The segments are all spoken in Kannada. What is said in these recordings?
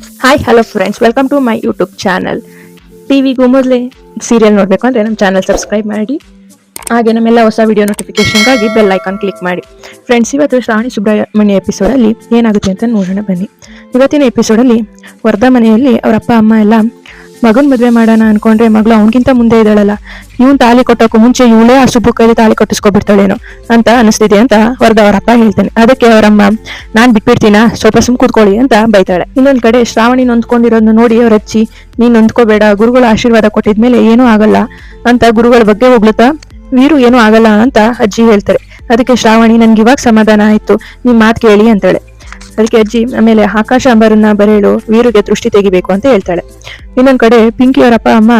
Hi hello friends welcome to my YouTube channel T ವಿಗೂ ಮೊದಲೇ ಸೀರಿಯಲ್ ನೋಡಬೇಕು ಅಂದರೆ ನಮ್ಮ ಚಾನಲ್ ಸಬ್ಸ್ಕ್ರೈಬ್ ಮಾಡಿ. ಹಾಗೆ ನಮ್ಮೆಲ್ಲ ಹೊಸ ವಿಡಿಯೋ ನೋಟಿಫಿಕೇಶನ್ಗಾಗಿ ಬೆಲ್ ಐಕಾನ್ ಕ್ಲಿಕ್ ಮಾಡಿ. ಫ್ರೆಂಡ್ಸ್ ಇವತ್ತು ಶ್ರಾವಣಿ ಸುಬ್ರಹ್ಮಣ್ಯ ಎಪಿಸೋಡಲ್ಲಿ ಏನಾಗುತ್ತೆ ಅಂತ ನೋಡೋಣ ಬನ್ನಿ. ಇವತ್ತಿನ ಎಪಿಸೋಡಲ್ಲಿ ವರ್ಧಾ ಮನೆಯಲ್ಲಿ ಅವರ ಅಪ್ಪ, ಅಮ್ಮ ಎಲ್ಲ ಮಗನ್ ಮದುವೆ ಮಾಡೋಣ ಅನ್ಕೊಂಡ್ರೆ ಮಗಳು ಅವನಿಗಿಂತ ಮುಂದೆ ಇದ್ದಾಳಲ್ಲ. ಇವನ್ ತಾಲಿ ಕೊಟ್ಟಕ್ಕೂ ಮುಂಚೆ ಇವಳೇ ಆ ಸುಬ್ಬು ಕೈಲಿ ತಾಲಿ ಕೊಟ್ಟಿಸ್ಕೊಬಿಡ್ತಾಳೇನೋ ಅಂತ ಅನಿಸ್ತಿದೆ ಅಂತ ಹೊರದ ಅವ್ರ ಅಪ್ಪ ಹೇಳ್ತಾನೆ. ಅದಕ್ಕೆ ಅವರಮ್ಮ, ನಾನ್ ಬಿಟ್ಬಿಡ್ತೀನ? ಸ್ವಲ್ಪ ಸುಮ್ ಕೂತ್ಕೊಳ್ಳಿ ಅಂತ ಬೈತಾಳೆ. ಇನ್ನೊಂದ್ ಕಡೆ ಶ್ರಾವಣಿ ನೊಂದ್ಕೊಂಡಿರೋದನ್ನ ನೋಡಿ ಅವ್ರ ಅಚ್ಚಿ ನೀನ್ ನೊಂದ್ಕೋಬೇಡ, ಗುರುಗಳ ಆಶೀರ್ವಾದ ಕೊಟ್ಟಿದ್ಮೇಲೆ ಏನೂ ಆಗಲ್ಲ ಅಂತ ಗುರುಗಳ ಬಗ್ಗೆ ಹೋಗ್ಲತ್ತಾ ವೀರು ಏನೂ ಆಗಲ್ಲ ಅಂತ ಅಜ್ಜಿ ಹೇಳ್ತಾರೆ. ಅದಕ್ಕೆ ಶ್ರಾವಣಿ, ನನ್ಗೆ ಇವಾಗ ಸಮಾಧಾನ ಆಯ್ತು ನಿಮ್ ಮಾತ್ ಕೇಳಿ ಅಂತಾಳೆ. ಅದಕ್ಕೆ ಅಜ್ಜಿ, ಆಮೇಲೆ ಆಕಾಶ ಅಂಬರನ್ನ ಬರೆಯಲು ವೀರುಗೆ ದೃಷ್ಟಿ ತೆಗಿಬೇಕು ಅಂತ ಹೇಳ್ತಾಳೆ. ಇನ್ನೊಂದ್ ಕಡೆ ಪಿಂಕಿ ಅವರ ಅಪ್ಪ, ಅಮ್ಮ,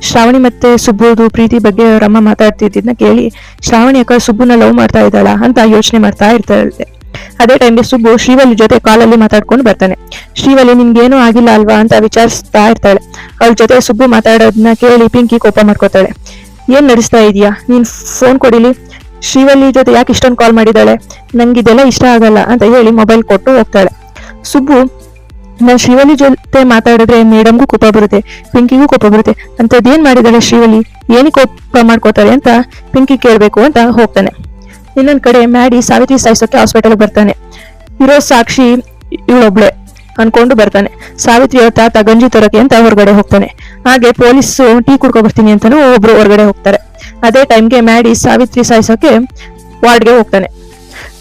ಶ್ರಾವಣಿ ಮತ್ತೆ ಸುಬ್ಬುದು ಪ್ರೀತಿ ಬಗ್ಗೆ ಅವರಮ್ಮ ಮಾತಾಡ್ತಿದ್ದನ್ನ ಕೇಳಿ, ಶ್ರಾವಣಿ ಅಕ್ಕ ಸುಬ್ಬುನ ಲವ್ ಮಾಡ್ತಾ ಇದ್ದಾಳ ಅಂತ ಯೋಚನೆ ಮಾಡ್ತಾ ಇರ್ತಾಳೆ. ಅದೇ ಟೈಮ್ಗೆ ಸುಬ್ಬು ಶ್ರೀವಲ್ಲಿ ಜೊತೆ ಕಾಲಲ್ಲಿ ಮಾತಾಡ್ಕೊಂಡು ಬರ್ತಾನೆ. ಶ್ರೀವಲ್ಲಿ, ನಿನ್ಗೇನು ಆಗಿಲ್ಲ ಅಲ್ವಾ? ಅಂತ ವಿಚಾರಿಸ್ತಾ ಇರ್ತಾಳೆ. ಅವಳ ಜೊತೆ ಸುಬ್ಬು ಮಾತಾಡೋದನ್ನ ಕೇಳಿ ಪಿಂಕಿ ಕೋಪ ಮಾಡ್ಕೋತಾಳೆ. ಏನ್ ನಡೆಸ್ತಾ ಇದೀಯಾ? ನೀನ್ ಫೋನ್ ಕೊಡಿಲಿ? ಶ್ರೀವಲ್ಲಿ ಜೊತೆ ಯಾಕೆ ಇಷ್ಟೊಂದು ಕಾಲ್ ಮಾಡಿದಾಳೆ ನಂಗೆ ಇದೆಲ್ಲ ಇಷ್ಟ ಆಗಲ್ಲ ಅಂತ ಹೇಳಿ ಮೊಬೈಲ್ ಕೊಟ್ಟು ಹೋಗ್ತಾಳೆ. ಸುಬ್ಬು, ನಾನು ಶ್ರೀವಲ್ಲಿ ಜೊತೆ ಮಾತಾಡಿದ್ರೆ ಮೇಡಮ್ಗೂ ಕೋಪ ಬರುತ್ತೆ, ಪಿಂಕಿಗೂ ಕೋಪ ಬರುತ್ತೆ. ಅಂತದ್ದೇನ್ ಮಾಡಿದಾಳೆ ಶ್ರೀವಲ್ಲಿ? ಏನಕ್ಕೆ ಕೋಪ ಮಾಡ್ಕೋತಾರೆ ಅಂತ ಪಿಂಕಿ ಕೇಳ್ಬೇಕು ಅಂತ ಹೋಗ್ತಾನೆ. ಇನ್ನೊಂದು ಕಡೆ ಮ್ಯಾಡಿ ಸಾವಿತ್ರಿ ಸಾಯಿಸೋಕೆ ಹಾಸ್ಪಿಟಲ್ಗೆ ಬರ್ತಾನೆ. ಇರೋ ಸಾಕ್ಷಿ ಇವಳೊಬ್ಳೆ ಅನ್ಕೊಂಡು ಬರ್ತಾನೆ. ಸಾವಿತ್ರಿ ಅವ್ರ ತಾತ ಗಂಜಿ ತರಕ್ಕೆ ಅಂತ ಹೊರಗಡೆ ಹೋಗ್ತಾನೆ. ಹಾಗೆ ಪೊಲೀಸ್ ಟೀ ಕುಡ್ಕೊ ಬರ್ತೀನಿ ಅಂತಾನು ಒಬ್ರು ಹೊರಗಡೆ ಹೋಗ್ತಾರೆ. ಅದೇ ಟೈಮ್ಗೆ ಮ್ಯಾಡಿ ಸಾವಿತ್ರಿ ಸಾಯಿಸೋಕೆ ವಾರ್ಡ್ಗೆ ಹೋಗ್ತಾನೆ.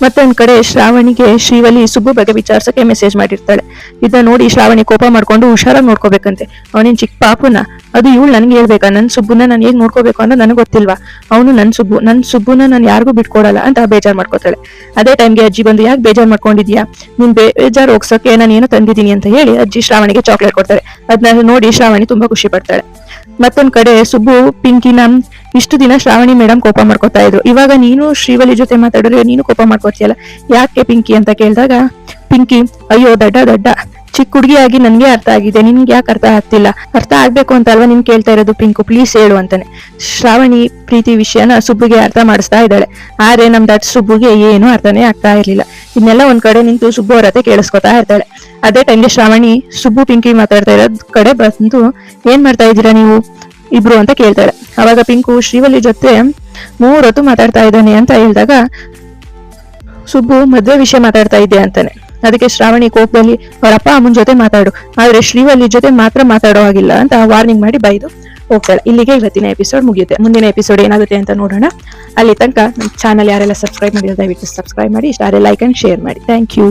ಮತ್ತೊಂದ್ ಕಡೆ ಶ್ರಾವಣಿಗೆ ಶ್ರೀವಲಿ ಸುಬ್ಬು ಬಗ್ಗೆ ವಿಚಾರಿಸಕ್ಕೆ ಮೆಸೇಜ್ ಮಾಡಿರ್ತಾಳೆ. ಇದನ್ನ ನೋಡಿ ಶ್ರಾವಣಿ ಕೋಪ ಮಾಡ್ಕೊಂಡು ಹುಷಾರಾಗಿ ನೋಡ್ಕೋಬೇಕಂತೆ. ಅವನೇನ್ ಚಿಕ್ಕ ಪಾಪುನ, ಅದು ಇವಳು ನನ್ಗೆ ಹೇಳ್ಬೇಕಾ? ನನ್ ಸುಬ್ಬುನ ನಾನು ಹೇಗ್ ನೋಡ್ಕೋಬೇಕು ಅಂತ ನನಗೆ ಗೊತ್ತಿಲ್ವಾ? ಅವನು ನನ್ ಸುಬ್ಬು, ನನ್ ಸುಬ್ಬುನ ನಾನು ಯಾರಿಗೂ ಬಿಟ್ಕೊಡಲ್ಲ ಅಂತ ಬೇಜಾರ್ ಮಾಡ್ಕೋತಾಳೆ. ಅದೇ ಟೈಮ್ಗೆ ಅಜ್ಜಿ ಬಂದು, ಯಾಕೆ ಬೇಜಾರ್ ಮಾಡ್ಕೊಂಡಿದ್ಯಾ? ನಿನ್ ಬೇಜಾರ್ ಹೋಗ್ಸೋಕೆ ನಾನು ಏನೋ ತಂದಿದ್ದೀನಿ? ಅಂತ ಹೇಳಿ ಅಜ್ಜಿ ಶ್ರಾವಣಿಗೆ ಚಾಕ್ಲೇಟ್ ಕೊಡ್ತಾರೆ. ಅದನ್ನ ನೋಡಿ ಶ್ರಾವಣಿ ತುಂಬಾ ಖುಷಿ ಪಡ್ತಾಳೆ. ಮತ್ತೊಂದ್ ಕಡೆ ಸುಬ್ಬು ಪಿಂಕಿನ ಇಷ್ಟು ದಿನ ಶ್ರಾವಣಿ ಮೇಡಮ್ ಕೋಪ ಮಾಡ್ಕೋತಾ ಇದ್ರು. ಇವಾಗ ನೀನು ಶ್ರೀವಲಿ ಜೊತೆ ಮಾತಾಡಿದ್ರೆ ನೀನು ಕೋಪ ಮಾಡ್ಕೋತಿಯಲ್ಲ? ಯಾಕೆ ಪಿಂಕಿ ಅಂತ ಕೇಳಿದಾಗ, ಪಿಂಕಿ, ಅಯ್ಯೋ ದಡ್ಡ ದಡ್ಡ ಚಿಕ್ಕ ಹುಡುಗಿಯಾಗಿ ನನ್ಗೆ ಅರ್ಥ ಆಗಿದೆ. ನಿನ್ಗೆ ಯಾಕೆ ಅರ್ಥ ಆಗ್ತಿಲ್ಲ? ಅರ್ಥ ಆಗ್ಬೇಕು ಅಂತ ಅಲ್ವಾ ನಿನ್ ಕೇಳ್ತಾ ಇರೋದು ಪಿಂಕು? ಪ್ಲೀಸ್ ಹೇಳು ಅಂತಾನೆ. ಶ್ರಾವಣಿ ಪ್ರೀತಿ ವಿಷಯನ ಸುಬ್ಬುಗೆ ಅರ್ಥ ಮಾಡಿಸ್ತಾ ಇದ್ದಾಳೆ. ಆದ್ರೆ ನಮ್ ದಟ್ ಸುಬ್ಬುಗೆ ಏನು ಅರ್ಥನೇ ಆಗ್ತಾ ಇರ್ಲಿಲ್ಲ. ಇದನ್ನೆಲ್ಲ ಒಂದ್ ಕಡೆ ನಿಂತು ಸುಬ್ಬು ಅವ್ರ ಹತ್ರ ಕೇಳಿಸ್ಕೊತಾ ಇರ್ತಾಳೆ. ಅದೇ ಟೈಮ್ಗೆ ಶ್ರಾವಣಿ, ಸುಬ್ಬು, ಪಿಂಕಿ ಮಾತಾಡ್ತಾ ಇರೋದ್ ಕಡೆ ಬಂದು ಏನ್ ಮಾಡ್ತಾ ಇದ್ದೀರಾ ನೀವು? ಇಬ್ರು ಅಂತ ಕೇಳ್ತಾಳೆ. ಅವಾಗ ಪಿಂಕು ಶ್ರೀವಲ್ಲಿ ಜೊತೆ ಮೂರೊತ್ತು ಮಾತಾಡ್ತಾ ಇದ್ದಾನೆ ಅಂತ ಹೇಳಿದಾಗ ಸುಬ್ಬು ಮದ್ವೆ ವಿಷಯ ಮಾತಾಡ್ತಾ ಇದ್ದೆ ಅಂತಾನೆ. ಅದಕ್ಕೆ ಶ್ರಾವಣಿ ಕೋಪದಲ್ಲಿ ಅವರಪ್ಪ ಅಮ್ಮನ ಜೊತೆ ಮಾತಾಡು. ಆದ್ರೆ ಶ್ರೀವಲ್ಲಿ ಜೊತೆ ಮಾತ್ರ ಮಾತಾಡೋ ಹಾಗಿಲ್ಲ ಅಂತ ವಾರ್ನಿಂಗ್ ಮಾಡಿ ಬೈದು ಹೋಗ್ತಾಳೆ. ಇಲ್ಲಿಗೆ ಇವತ್ತಿನ ಎಪಿಸೋಡ್ ಮುಗಿಯುತ್ತೆ. ಮುಂದಿನ ಎಪಿಸೋಡ್ ಏನಾಗುತ್ತೆ ಅಂತ ನೋಡೋಣ. ಅಲ್ಲಿ ತನಕ ನಮ್ಮ ಚಾನಲ್ ಯಾರೆಲ್ಲ ಸಬ್ಸ್ಕ್ರೈಬ್ ಮಾಡಿದ್ರೆ ದಯವಿಟ್ಟು ಸಬ್ಸ್ಕ್ರೈಬ್ ಮಾಡಿ ಇಷ್ಟ ಲೈಕ್ ಅಂಡ್ ಶೇರ್ ಮಾಡಿ. Thank you